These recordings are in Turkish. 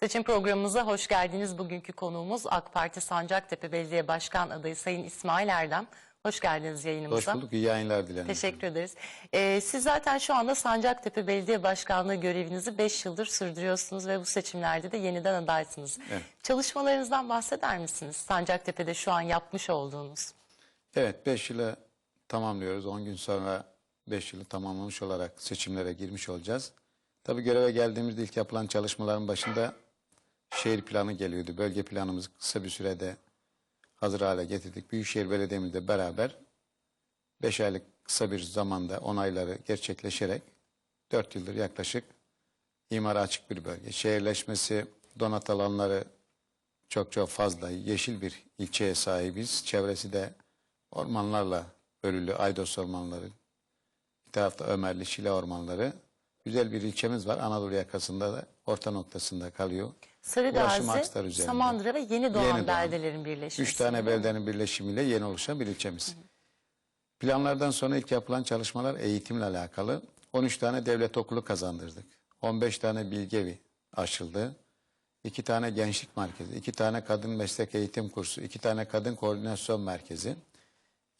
Seçim programımıza hoş geldiniz. Bugünkü konuğumuz AK Parti Sancaktepe Belediye Başkan adayı Sayın İsmail Erdem. Hoş geldiniz Hoş yayınımıza. bulduk. İyi yayınlar dilerim. Teşekkür ederiz. Ee, siz zaten şu anda Sancaktepe Belediye Başkanlığı görevinizi 5 yıldır sürdürüyorsunuz ve bu seçimlerde de yeniden adaysınız. Evet. Çalışmalarınızdan bahseder misiniz? Sancaktepe'de şu an yapmış olduğunuz. Evet 5 yılı tamamlıyoruz. 10 gün sonra 5 yılı tamamlamış olarak seçimlere girmiş olacağız. Tabii göreve geldiğimizde ilk yapılan çalışmaların başında şehir planı geliyordu. Bölge planımızı kısa bir sürede hazır hale getirdik. Büyükşehir Belediye'mizle beraber 5 aylık kısa bir zamanda onayları gerçekleşerek 4 yıldır yaklaşık imara açık bir bölge. Şehirleşmesi, donat alanları çok çok fazla yeşil bir ilçeye sahibiz. Çevresi de ormanlarla örülü Aydos ormanları, bir tarafta Ömerli Şile ormanları. Güzel bir ilçemiz var. Anadolu yakasında da orta noktasında kalıyor. Sarıgazi. Samandıra ve Yeni Doğan Yeni Doğan. beldelerin birleşmesi. Üç tane beldenin birleşimiyle yeni oluşan bir ilçemiz. Planlardan sonra ilk yapılan çalışmalar eğitimle alakalı. 13 tane devlet okulu kazandırdık. 15 tane bilgevi açıldı. 2 tane gençlik merkezi, 2 tane kadın meslek eğitim kursu, 2 tane kadın koordinasyon merkezi.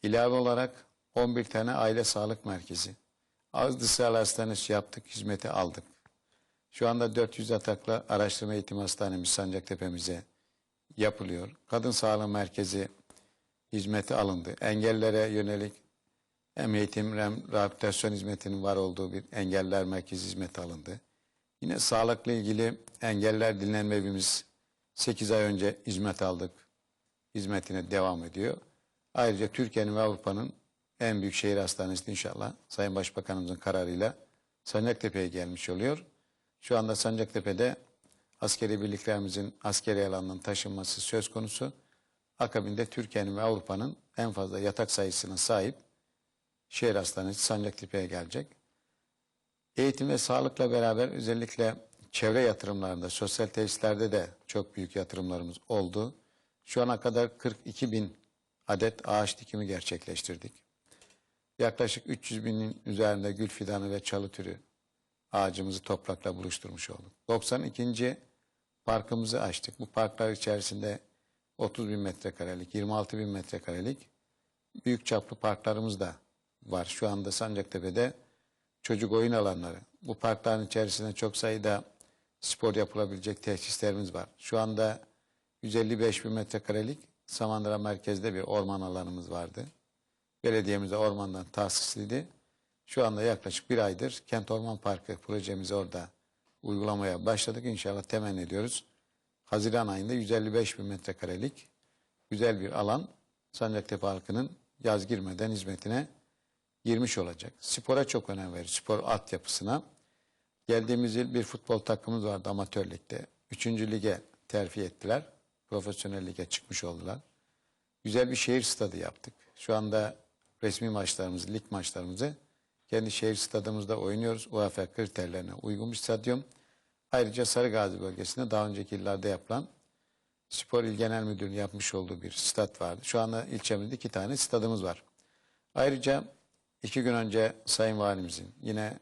İlave olarak 11 tane aile sağlık merkezi. Ağızlı Sağlık Hastanesi yaptık, hizmeti aldık. Şu anda 400 yataklı araştırma eğitim hastanemiz Sancaktepe'mize yapılıyor. Kadın sağlığı merkezi hizmeti alındı. Engellere yönelik hem eğitim hem rehabilitasyon hizmetinin var olduğu bir engeller merkezi hizmeti alındı. Yine sağlıkla ilgili engeller dinlenme evimiz 8 ay önce hizmet aldık. Hizmetine devam ediyor. Ayrıca Türkiye'nin ve Avrupa'nın en büyük şehir hastanesi inşallah Sayın Başbakanımızın kararıyla Sancaktepe'ye gelmiş oluyor. Şu anda Sancaktepe'de askeri birliklerimizin askeri alanının taşınması söz konusu. Akabinde Türkiye'nin ve Avrupa'nın en fazla yatak sayısına sahip şehir hastanesi Sancaktepe'ye gelecek. Eğitim ve sağlıkla beraber özellikle çevre yatırımlarında, sosyal tesislerde de çok büyük yatırımlarımız oldu. Şu ana kadar 42 bin adet ağaç dikimi gerçekleştirdik. Yaklaşık 300 binin üzerinde gül fidanı ve çalı türü ağacımızı toprakla buluşturmuş olduk. 92. parkımızı açtık. Bu parklar içerisinde 30 bin metrekarelik, 26 bin metrekarelik büyük çaplı parklarımız da var. Şu anda Sancaktepe'de çocuk oyun alanları. Bu parkların içerisinde çok sayıda spor yapılabilecek tesislerimiz var. Şu anda 155 bin metrekarelik Samandıra merkezde bir orman alanımız vardı. Belediyemize ormandan tahsisliydi. Şu anda yaklaşık bir aydır Kent Orman Parkı projemizi orada uygulamaya başladık. İnşallah temenni ediyoruz. Haziran ayında 155 bin metrekarelik güzel bir alan Sancaktepe halkının yaz girmeden hizmetine girmiş olacak. Spora çok önem veriyoruz. Spor altyapısına. Geldiğimiz yıl bir futbol takımımız vardı amatör. Üçüncü lige terfi ettiler. Profesyonel lige çıkmış oldular. Güzel bir şehir stadı yaptık. Şu anda resmi maçlarımızı, lig maçlarımızı kendi şehir stadımızda oynuyoruz. UEFA kriterlerine uygun bir stadyum. Ayrıca Sarıgazi bölgesinde daha önceki yıllarda yapılan Spor İl Genel Müdürlüğü yapmış olduğu bir stat vardı. Şu anda ilçemizde iki tane stadımız var. Ayrıca iki gün önce Sayın Valimizin yine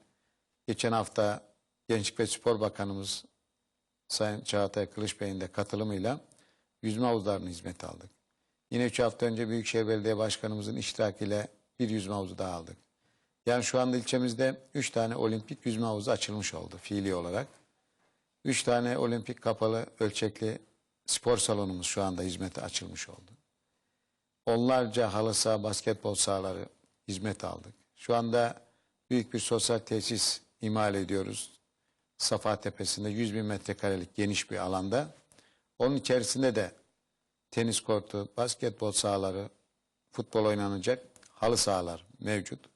geçen hafta Gençlik ve Spor Bakanımız Sayın Çağatay Kılıç Bey'in de katılımıyla yüzme havuzlarını hizmet aldık. Yine üç hafta önce Büyükşehir Belediye Başkanımızın iştirakiyle bir yüzme havuzu daha aldık. Yani şu anda ilçemizde üç tane olimpik yüzme havuzu açılmış oldu fiili olarak. Üç tane olimpik kapalı ölçekli spor salonumuz şu anda hizmete açılmış oldu. Onlarca halı saha, basketbol sahaları hizmet aldık. Şu anda büyük bir sosyal tesis imal ediyoruz. Safa Tepesi'nde 100 bin metrekarelik geniş bir alanda. Onun içerisinde de tenis kortu, basketbol sahaları, futbol oynanacak halı sahalar mevcut.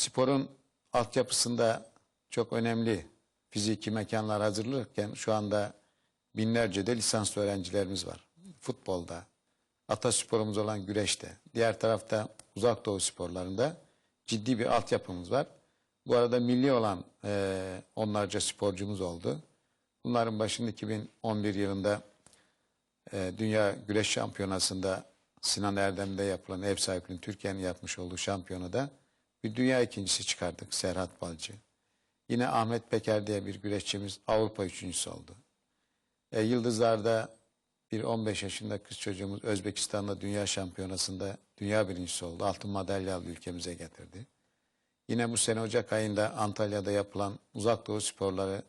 Sporun altyapısında çok önemli fiziki mekanlar hazırlanırken şu anda binlerce de lisanslı öğrencilerimiz var. Futbolda, atasporumuz olan güreşte, diğer tarafta uzak doğu sporlarında ciddi bir altyapımız var. Bu arada milli olan eee, onlarca sporcumuz oldu. Bunların başında 2011 yılında eee, Dünya Güreş Şampiyonası'nda Sinan Erdem'de yapılan ev sahipliğinin Türkiye'nin yapmış olduğu şampiyonada bir dünya ikincisi çıkardık Serhat Balcı. Yine Ahmet Peker diye bir güreşçimiz Avrupa üçüncüsü oldu. E, Yıldızlar'da bir 15 yaşında kız çocuğumuz Özbekistan'da dünya şampiyonasında dünya birincisi oldu. Altın madalya aldı ülkemize getirdi. Yine bu sene Ocak ayında Antalya'da yapılan uzak doğu sporları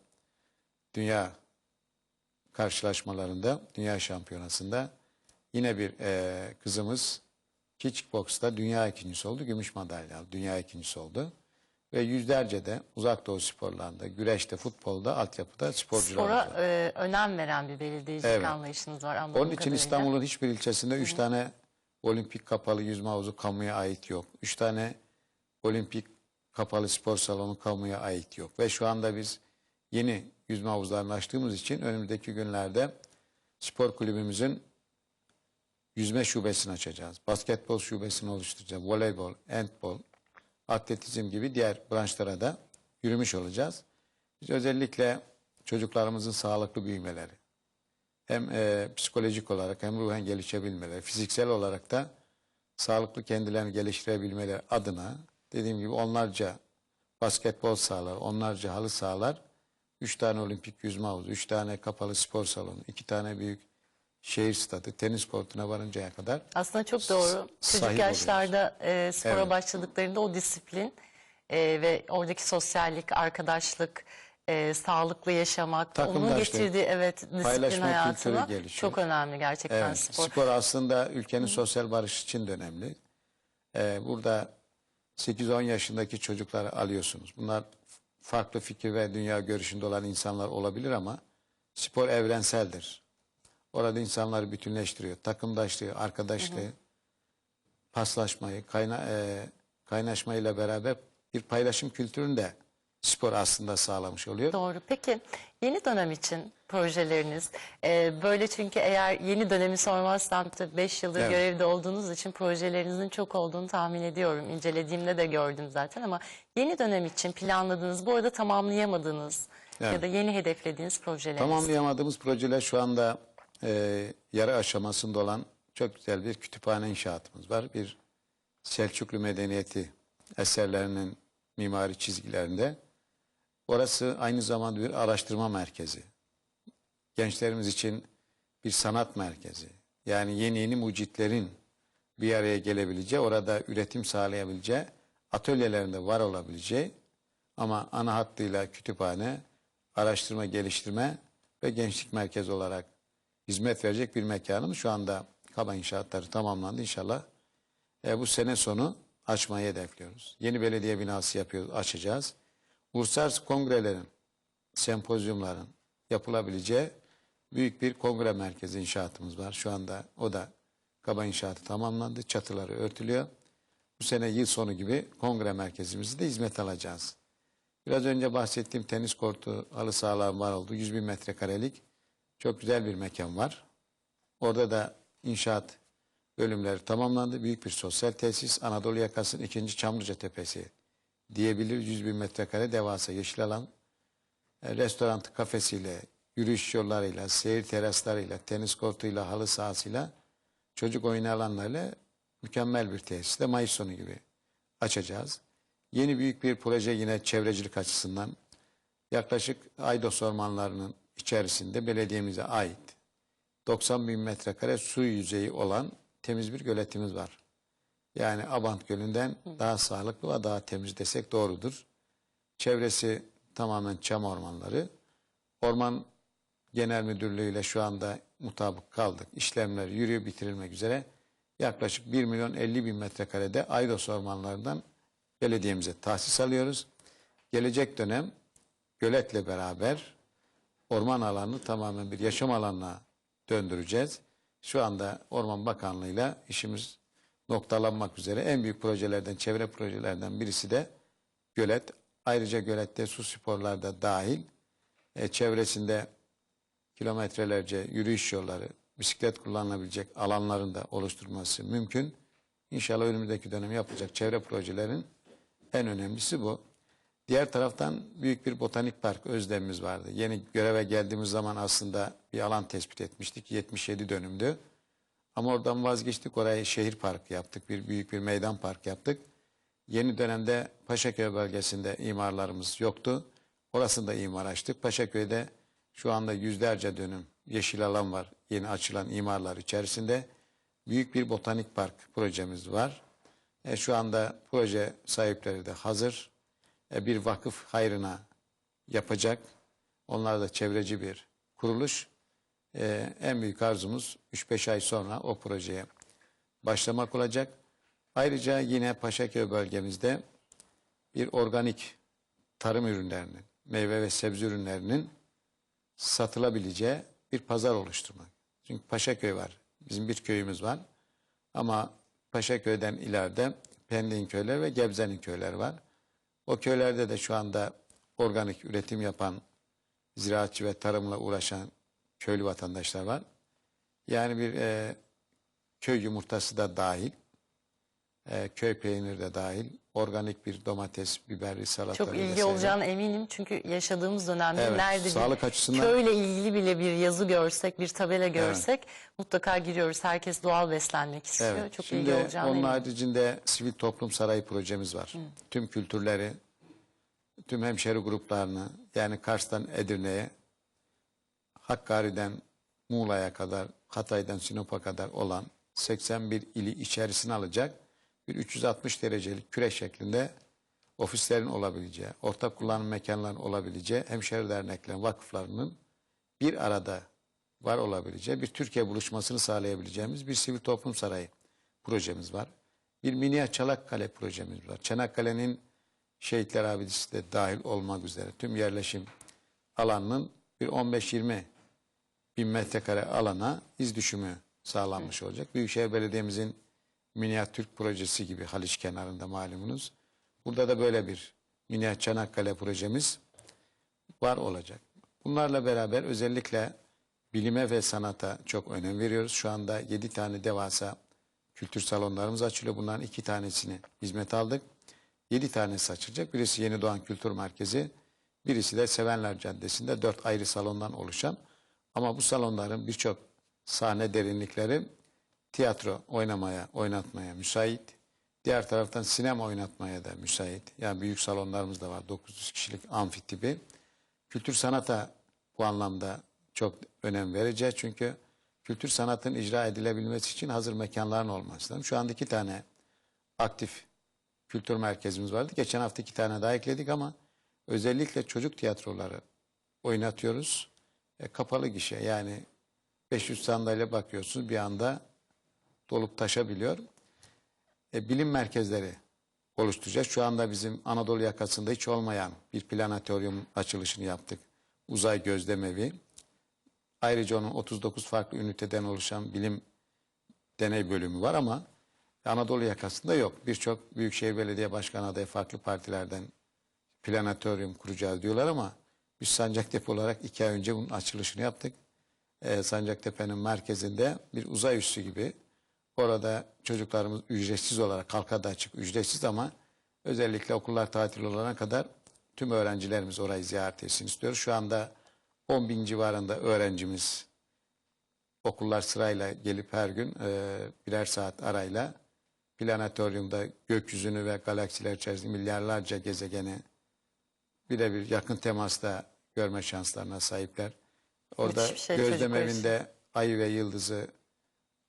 dünya karşılaşmalarında, dünya şampiyonasında yine bir e, kızımız kickbox'ta dünya ikincisi oldu. Gümüş madalya aldı. Dünya ikincisi oldu. Ve yüzlerce de uzak doğu sporlarında, güreşte, futbolda, altyapıda sporcular Spora var. e, önem veren bir belediyecilik Evet. anlayışınız var anladığım Onun için kadarıyla. İstanbul'un hiçbir ilçesinde üç tane olimpik kapalı yüzme havuzu kamuya ait yok. Üç tane olimpik kapalı spor salonu kamuya ait yok. Ve şu anda biz yeni yüzme havuzlarını açtığımız için önümüzdeki günlerde spor kulübümüzün yüzme şubesini açacağız. Basketbol şubesini oluşturacağız. Voleybol, handbol, atletizm gibi diğer branşlara da yürümüş olacağız. Biz özellikle çocuklarımızın sağlıklı büyümeleri, hem e, psikolojik olarak hem ruhen gelişebilmeleri, fiziksel olarak da sağlıklı kendilerini geliştirebilmeleri adına dediğim gibi onlarca basketbol sahaları, onlarca halı sahalar, üç tane olimpik yüzme havuzu, üç tane kapalı spor salonu, iki tane büyük şehir stadı, tenis kortuna varıncaya kadar Aslında çok doğru. Çocuk yaşlarda e, spora Evet. başladıklarında o disiplin e, ve oradaki sosyallik, arkadaşlık, e, sağlıklı yaşamak, onun getirdiği evet disiplin hayatına çok önemli gerçekten Evet, spor. spor. aslında ülkenin sosyal barışı için de önemli. Ee, burada 8-10 yaşındaki çocukları alıyorsunuz. Bunlar farklı fikir ve dünya görüşünde olan insanlar olabilir ama spor evrenseldir. Orada insanları bütünleştiriyor. Takımdaşlığı, arkadaşlığı, paslaşmayı, kayna, e, kaynaşmayla beraber bir paylaşım kültürünü de spor aslında sağlamış oluyor. Doğru. Peki yeni dönem için projeleriniz e, böyle çünkü eğer yeni dönemi sormazsam 5 yıldır Evet. görevde olduğunuz için projelerinizin çok olduğunu tahmin ediyorum. İncelediğimde de gördüm zaten ama yeni dönem için planladığınız, bu arada tamamlayamadığınız ya Evet. da yeni hedeflediğiniz projeleriniz. Tamamlayamadığımız projeler şu anda e, yarı aşamasında olan çok güzel bir kütüphane inşaatımız var. Bir Selçuklu medeniyeti eserlerinin mimari çizgilerinde. Orası aynı zamanda bir araştırma merkezi. Gençlerimiz için bir sanat merkezi. Yani yeni yeni mucitlerin bir araya gelebileceği, orada üretim sağlayabileceği, atölyelerinde var olabileceği ama ana hattıyla kütüphane, araştırma, geliştirme ve gençlik merkezi olarak hizmet verecek bir mekanımız. Şu anda kaba inşaatları tamamlandı inşallah. E, bu sene sonu açmayı hedefliyoruz. Yeni belediye binası yapıyoruz, açacağız. Uluslararası kongrelerin, sempozyumların yapılabileceği büyük bir kongre merkezi inşaatımız var. Şu anda o da kaba inşaatı tamamlandı. Çatıları örtülüyor. Bu sene yıl sonu gibi kongre merkezimizi de hizmet alacağız. Biraz önce bahsettiğim tenis kortu, halı sahalar var oldu. 100 bin metrekarelik çok güzel bir mekan var. Orada da inşaat bölümleri tamamlandı. Büyük bir sosyal tesis. Anadolu yakasının ikinci Çamlıca Tepesi diyebilir. 100 bin metrekare devasa yeşil alan. E, restoran, kafesiyle, yürüyüş yollarıyla, seyir teraslarıyla, tenis kortuyla, halı sahasıyla, çocuk oyun alanlarıyla mükemmel bir tesis de Mayıs sonu gibi açacağız. Yeni büyük bir proje yine çevrecilik açısından yaklaşık Aydos ormanlarının içerisinde belediyemize ait 90 bin metrekare su yüzeyi olan temiz bir göletimiz var. Yani Abant Gölü'nden daha sağlıklı ve daha temiz desek doğrudur. Çevresi tamamen çam ormanları. Orman Genel Müdürlüğü ile şu anda mutabık kaldık. İşlemler yürüyor bitirilmek üzere. Yaklaşık 1 milyon 50 bin metrekarede Aydos ormanlarından belediyemize tahsis alıyoruz. Gelecek dönem göletle beraber orman alanını tamamen bir yaşam alanına döndüreceğiz. Şu anda Orman Bakanlığı'yla işimiz noktalanmak üzere en büyük projelerden, çevre projelerden birisi de gölet. Ayrıca gölette su sporları da dahil. E, çevresinde kilometrelerce yürüyüş yolları, bisiklet kullanılabilecek alanların da oluşturulması mümkün. İnşallah önümüzdeki dönem yapılacak çevre projelerin en önemlisi bu. Diğer taraftan büyük bir botanik park özlemimiz vardı. Yeni göreve geldiğimiz zaman aslında bir alan tespit etmiştik. 77 dönümdü. Ama oradan vazgeçtik. Orayı şehir parkı yaptık. Bir büyük bir meydan park yaptık. Yeni dönemde Paşaköy bölgesinde imarlarımız yoktu. Orasını da imar açtık. Paşaköy'de şu anda yüzlerce dönüm yeşil alan var. Yeni açılan imarlar içerisinde. Büyük bir botanik park projemiz var. E, şu anda proje sahipleri de hazır. E, bir vakıf hayrına yapacak. Onlar da çevreci bir kuruluş. E, en büyük arzumuz 3-5 ay sonra o projeye başlamak olacak. Ayrıca yine Paşaköy bölgemizde bir organik tarım ürünlerinin, meyve ve sebze ürünlerinin satılabileceği bir pazar oluşturmak. Çünkü Paşaköy var. Bizim bir köyümüz var. Ama Paşaköy'den ileride Pendik'in köyleri ve Gebze'nin köyleri var. O köylerde de şu anda organik üretim yapan, ziraatçı ve tarımla uğraşan köylü vatandaşlar var. Yani bir e, köy yumurtası da dahil, e, köy peyniri de dahil, organik bir domates, biberi, salatalık Çok ilgi vesaire. olacağına eminim çünkü yaşadığımız dönemde Evet, nerede sağlık bir açısından- köyle ilgili bile bir yazı görsek, bir tabela görsek mutlaka giriyoruz. Herkes doğal beslenmek istiyor. Evet. Çok Şimdi ilgi olacağına onun eminim. haricinde sivil toplum sarayı projemiz var. Tüm kültürleri, tüm hemşeri gruplarını yani Kars'tan Edirne'ye, Hakkari'den Muğla'ya kadar, Hatay'dan Sinop'a kadar olan 81 ili içerisine alacak bir 360 derecelik küre şeklinde ofislerin olabileceği, ortak kullanım mekanların olabileceği, hemşeri derneklerin, vakıflarının bir arada var olabileceği bir Türkiye buluşmasını sağlayabileceğimiz bir sivil toplum sarayı projemiz var. Bir mini Çanakkale projemiz var. Çanakkale'nin şehitler abidesi de dahil olmak üzere tüm yerleşim alanının bir 15-20 bin metrekare alana iz düşümü sağlanmış olacak. Büyükşehir Belediye'mizin Miniat Türk projesi gibi Haliç kenarında malumunuz. Burada da böyle bir Miniat Çanakkale projemiz var olacak. Bunlarla beraber özellikle bilime ve sanata çok önem veriyoruz. Şu anda 7 tane devasa kültür salonlarımız açılıyor. Bunların iki tanesini hizmet aldık. 7 tanesi açılacak. Birisi Yeni Doğan Kültür Merkezi, birisi de Sevenler Caddesi'nde 4 ayrı salondan oluşan. Ama bu salonların birçok sahne derinlikleri tiyatro oynamaya, oynatmaya müsait. Diğer taraftan sinema oynatmaya da müsait. Yani büyük salonlarımız da var. 900 kişilik amfi tipi. Kültür sanata bu anlamda çok önem vereceğiz. Çünkü kültür sanatın icra edilebilmesi için hazır mekanların olması lazım. Şu anda iki tane aktif kültür merkezimiz vardı. Geçen hafta iki tane daha ekledik ama özellikle çocuk tiyatroları oynatıyoruz. E, kapalı gişe yani 500 sandalye bakıyorsunuz bir anda dolup taşabiliyor. E, bilim merkezleri oluşturacağız. Şu anda bizim Anadolu yakasında hiç olmayan bir planetoryum açılışını yaptık. Uzay gözlemevi. Ayrıca onun 39 farklı üniteden oluşan bilim deney bölümü var ama Anadolu yakasında yok. Birçok Büyükşehir Belediye Başkanı adayı farklı partilerden planetoryum kuracağız diyorlar ama biz Sancaktepe olarak iki ay önce bunun açılışını yaptık. Ee, Sancaktepe'nin merkezinde bir uzay üssü gibi orada çocuklarımız ücretsiz olarak halka da açık ücretsiz ama özellikle okullar tatil olana kadar tüm öğrencilerimiz orayı ziyaret etsin istiyoruz. Şu anda 10 bin civarında öğrencimiz okullar sırayla gelip her gün e, birer saat arayla planetoryumda gökyüzünü ve galaksiler içerisinde milyarlarca gezegeni birebir yakın temasta görme şanslarına sahipler. Orada şey gözlem çocuklar için. evinde ayı ve yıldızı,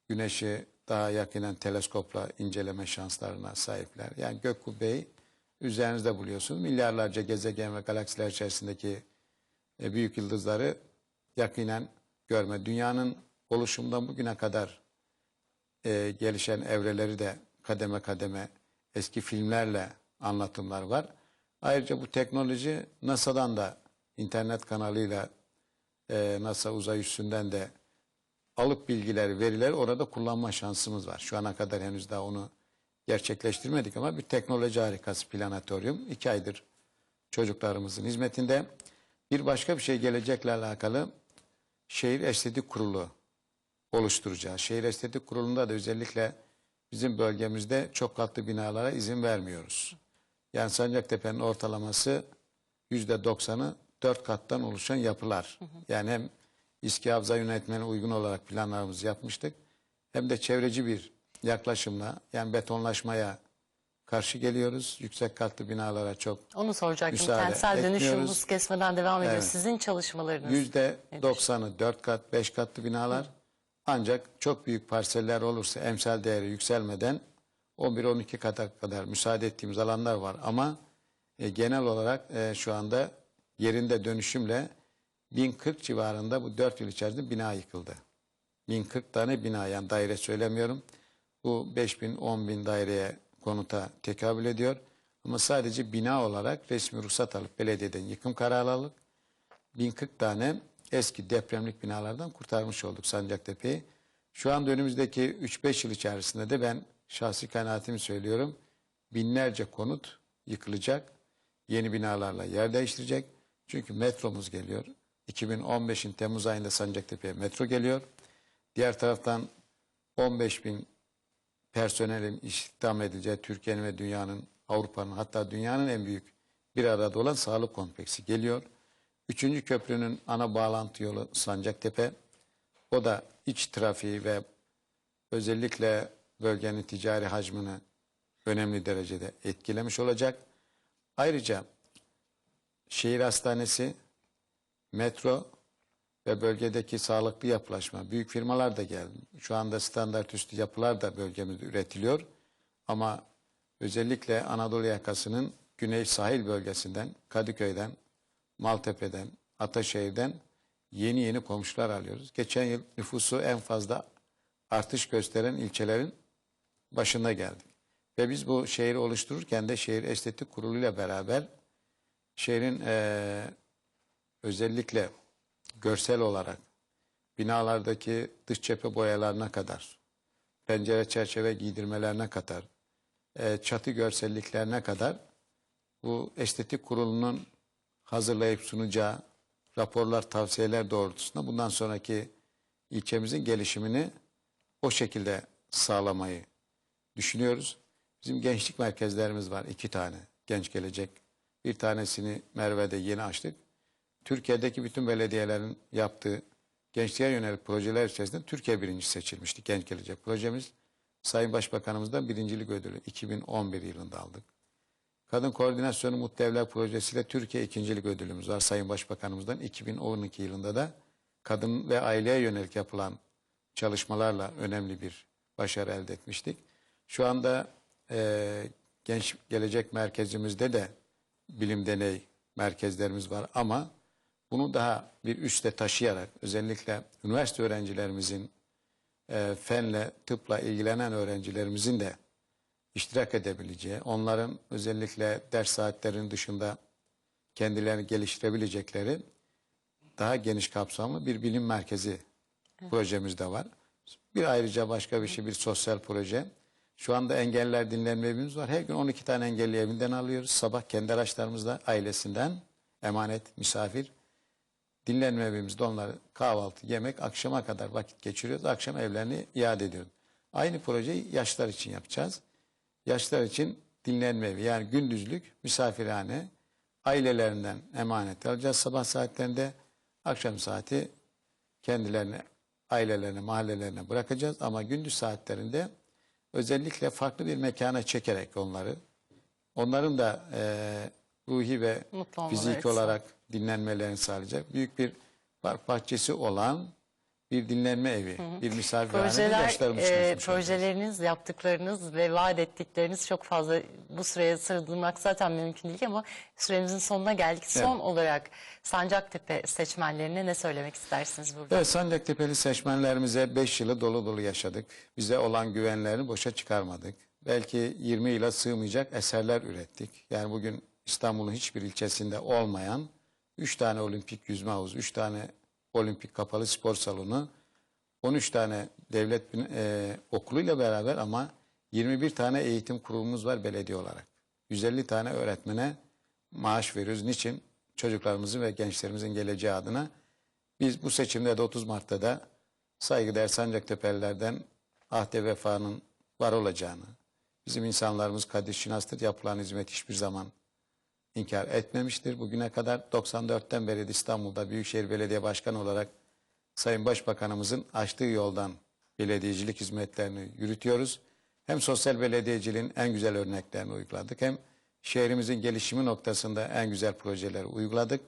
güneşi daha yakinen teleskopla inceleme şanslarına sahipler. Yani gök kubbeyi üzerinizde buluyorsunuz. Milyarlarca gezegen ve galaksiler içerisindeki e, büyük yıldızları yakinen görme. Dünyanın oluşumundan bugüne kadar e, gelişen evreleri de kademe kademe eski filmlerle anlatımlar var. Ayrıca bu teknoloji NASA'dan da internet kanalıyla e, NASA uzay üssünden de alıp bilgileri, verileri orada kullanma şansımız var. Şu ana kadar henüz daha onu gerçekleştirmedik ama bir teknoloji harikası planetoryum. iki aydır çocuklarımızın hizmetinde. Bir başka bir şey gelecekle alakalı şehir estetik kurulu oluşturacağız. Şehir estetik kurulunda da özellikle bizim bölgemizde çok katlı binalara izin vermiyoruz. Yani Sancaktepe'nin ortalaması yüzde doksanı dört kattan oluşan yapılar. Yani hem İSKİ Havza yönetmene uygun olarak planlarımızı yapmıştık. Hem de çevreci bir yaklaşımla yani betonlaşmaya karşı geliyoruz. Yüksek katlı binalara çok Onu soracaktım. Müsaade Kentsel dönüşüm hız kesmeden devam ediyor. Evet. Sizin çalışmalarınız. Yüzde doksanı dört kat, beş katlı binalar. Ancak çok büyük parseller olursa emsal değeri yükselmeden 11-12 kata kadar müsaade ettiğimiz alanlar var. Ama e, genel olarak e, şu anda yerinde dönüşümle 1040 civarında bu 4 yıl içerisinde bina yıkıldı. 1040 tane bina yani daire söylemiyorum. Bu 5000 bin daireye konuta tekabül ediyor. Ama sadece bina olarak resmi ruhsat alıp belediyeden yıkım kararı alıp 1040 tane eski depremlik binalardan kurtarmış olduk Sancaktepe'yi. Şu anda önümüzdeki 3-5 yıl içerisinde de ben şahsi kanaatimi söylüyorum. Binlerce konut yıkılacak. Yeni binalarla yer değiştirecek. Çünkü metromuz geliyor. 2015'in Temmuz ayında Sancaktepe'ye metro geliyor. Diğer taraftan 15 bin personelin istihdam edileceği Türkiye'nin ve dünyanın, Avrupa'nın hatta dünyanın en büyük bir arada olan sağlık kompleksi geliyor. Üçüncü köprünün ana bağlantı yolu Sancaktepe. O da iç trafiği ve özellikle bölgenin ticari hacmini önemli derecede etkilemiş olacak. Ayrıca şehir hastanesi, metro ve bölgedeki sağlıklı yapılaşma, büyük firmalar da geldi. Şu anda standart üstü yapılar da bölgemizde üretiliyor. Ama özellikle Anadolu yakasının güney sahil bölgesinden, Kadıköy'den, Maltepe'den, Ataşehir'den yeni yeni komşular alıyoruz. Geçen yıl nüfusu en fazla artış gösteren ilçelerin başında geldik. Ve biz bu şehri oluştururken de şehir estetik kuruluyla beraber şehrin eee, özellikle görsel olarak binalardaki dış cephe boyalarına kadar, pencere çerçeve giydirmelerine kadar, eee, çatı görselliklerine kadar bu estetik kurulunun hazırlayıp sunacağı raporlar, tavsiyeler doğrultusunda bundan sonraki ilçemizin gelişimini o şekilde sağlamayı düşünüyoruz. Bizim gençlik merkezlerimiz var iki tane genç gelecek. Bir tanesini Merve'de yeni açtık. Türkiye'deki bütün belediyelerin yaptığı gençliğe yönelik projeler içerisinde Türkiye birinci seçilmişti genç gelecek projemiz. Sayın Başbakanımızdan birincilik ödülü 2011 yılında aldık. Kadın Koordinasyonu Mutlu Evler Projesi'yle Türkiye ikincilik ödülümüz var Sayın Başbakanımızdan. 2012 yılında da kadın ve aileye yönelik yapılan çalışmalarla önemli bir başarı elde etmiştik. Şu anda eee, Genç Gelecek Merkezimizde de bilim deney merkezlerimiz var ama bunu daha bir üste taşıyarak özellikle üniversite öğrencilerimizin e, fenle, tıpla ilgilenen öğrencilerimizin de iştirak edebileceği, onların özellikle ders saatlerinin dışında kendilerini geliştirebilecekleri daha geniş kapsamlı bir bilim merkezi projemiz de var. Bir ayrıca başka bir şey, bir sosyal proje. Şu anda engeller dinlenme evimiz var. Her gün 12 tane engelli evinden alıyoruz. Sabah kendi araçlarımızla ailesinden emanet, misafir. Dinlenme evimizde onları kahvaltı, yemek, akşama kadar vakit geçiriyoruz. Akşam evlerini iade ediyoruz. Aynı projeyi yaşlar için yapacağız. Yaşlar için dinlenme evi yani gündüzlük misafirhane ailelerinden emanet alacağız sabah saatlerinde. Akşam saati kendilerine, ailelerine, mahallelerine bırakacağız. Ama gündüz saatlerinde özellikle farklı bir mekana çekerek onları, onların da eee, ruhi ve fiziki olarak dinlenmelerini sağlayacak büyük bir park bahçesi olan bir dinlenme evi, bir misafirhane Projeler, yaşlarımız e, açmış olacağız. projeleriniz, yaptıklarınız ve vaat ettikleriniz çok fazla bu süreye sığdırmak zaten mümkün değil ama süremizin sonuna geldik. Son olarak Sancaktepe seçmenlerine ne söylemek istersiniz burada? Evet Sancaktepe'li seçmenlerimize 5 yılı dolu dolu yaşadık. Bize olan güvenlerini boşa çıkarmadık. Belki 20 yıla sığmayacak eserler ürettik. Yani bugün İstanbul'un hiçbir ilçesinde olmayan 3 tane olimpik yüzme havuzu, 3 tane olimpik kapalı spor salonu, 13 tane devlet e, okuluyla beraber ama 21 tane eğitim kurumumuz var belediye olarak. 150 tane öğretmene maaş veriyoruz. Niçin? Çocuklarımızın ve gençlerimizin geleceği adına. Biz bu seçimde de 30 Mart'ta da saygıdeğer Sancaktepe'lilerden ahde vefanın var olacağını, bizim insanlarımız kadir şinastır, yapılan hizmet hiçbir zaman inkar etmemiştir. Bugüne kadar 94'ten beri İstanbul'da Büyükşehir Belediye Başkanı olarak Sayın Başbakanımızın açtığı yoldan belediyecilik hizmetlerini yürütüyoruz. Hem sosyal belediyeciliğin en güzel örneklerini uyguladık hem şehrimizin gelişimi noktasında en güzel projeleri uyguladık.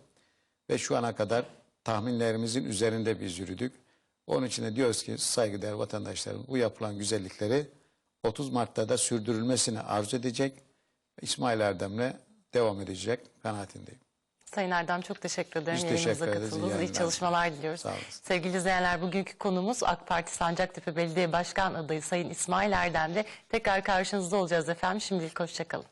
Ve şu ana kadar tahminlerimizin üzerinde biz yürüdük. Onun için de diyoruz ki saygıdeğer vatandaşlarım bu yapılan güzellikleri 30 Mart'ta da sürdürülmesini arzu edecek. İsmail Erdem'le devam edecek kanaatindeyim. Sayın Erdem çok teşekkür ederim. Biz teşekkür ederiz. katıldınız. İyi çalışmalar diliyoruz. Sağ olun. Sevgili izleyenler bugünkü konumuz AK Parti Sancaktepe Belediye Başkan adayı Sayın İsmail Erdem'de. Tekrar karşınızda olacağız efendim. Şimdilik hoşçakalın.